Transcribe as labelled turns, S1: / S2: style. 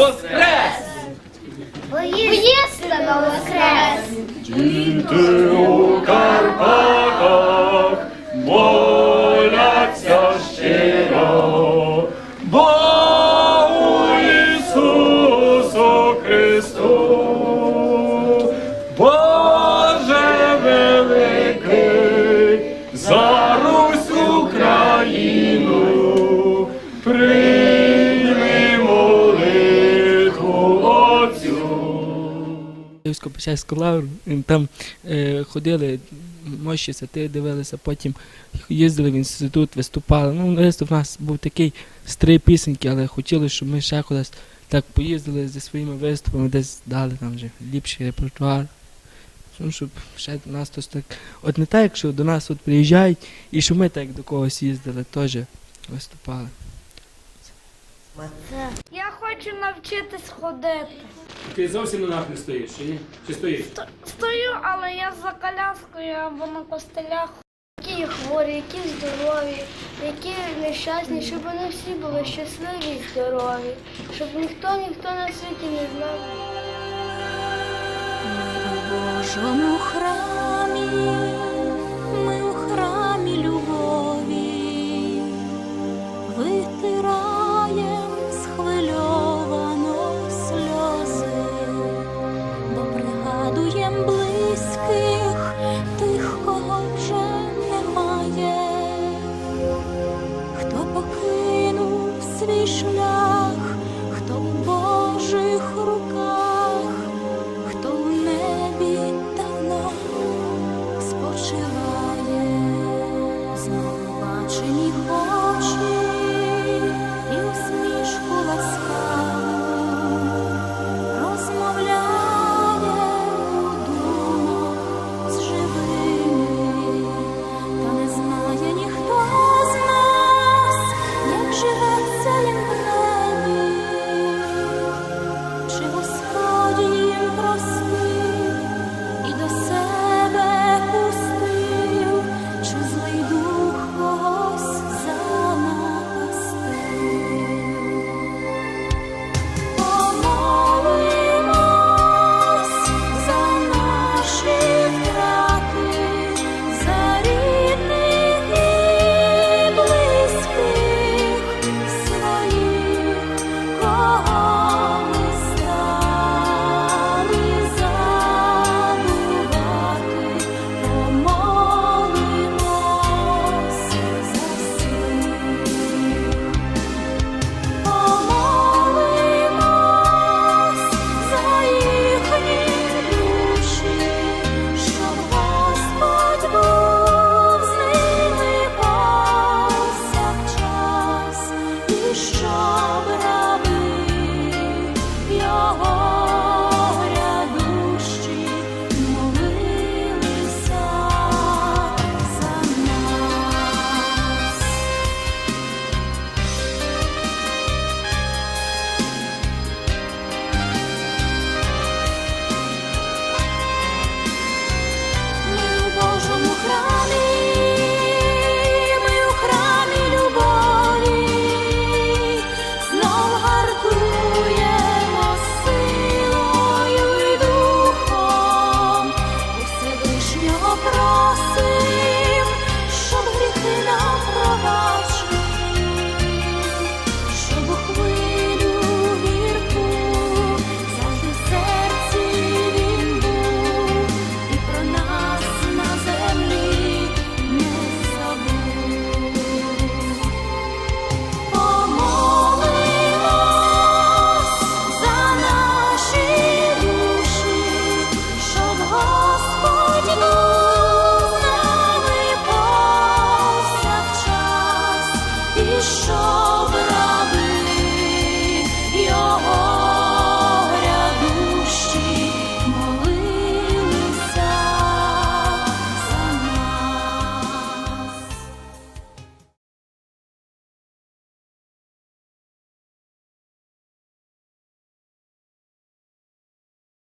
S1: воскрес!
S2: Воістину воскрес!
S1: Діти
S3: Печерську лавру, там е, ходили, мощі святи дивилися, потім їздили в інститут, виступали. Ну, виступ у нас був такий з три пісеньки, але хотіли, щоб ми ще кудись так поїздили зі своїми виступами, десь дали там вже ліпший репертуар. Ну, щоб ще до нас тось так. От не так, якщо до нас от приїжджають, і щоб ми так до когось їздили, теж виступали.
S2: Хочу навчитись ходити.
S4: Ти зовсім на ногах не стоїш, чи ні? Чи стоїш?
S2: Ст- Стою, але я за коляскою або на костелях. Які хворі, які здорові, які нещасні, щоб вони всі були щасливі і здорові, щоб ніхто ніхто на світі не знав.
S5: Храмі шлях, хто в Божих руках, хто в небі давно спочиває.